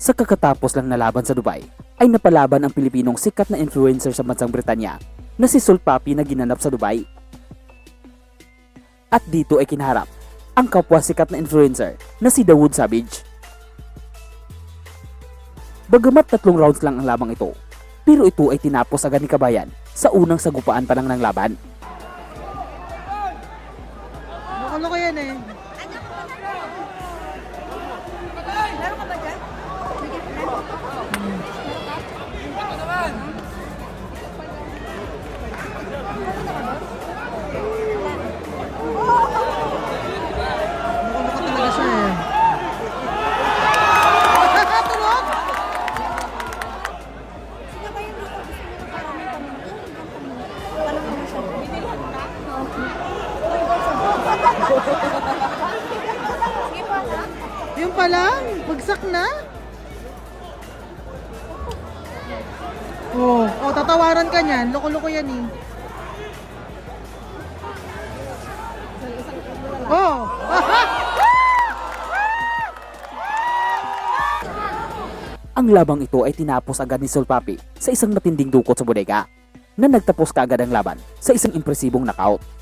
Sa kakatapos lang na laban sa Dubai, ay napalaban ang Pilipinong sikat na influencer sa bansang Britanya na si Sol Papi na ginanap sa Dubai. At dito ay kinaharap ang kapwa sikat na influencer na si Dawood Savage. Bagamat tatlong rounds lang ang lamang ito, pero ito ay tinapos agad ni Kabayan sa unang sagupaan pa lang ng laban. Loko-loko yan eh. Pa lang, bagsak na. Oh, oh, tatawaran ka niyan. Loko-loko yan eh. Oh! Ang labang ito ay tinapos agad ni Sol Papi sa isang matinding dukot sa bodega na nagtapos kaagad ang laban sa isang impresibong knockout.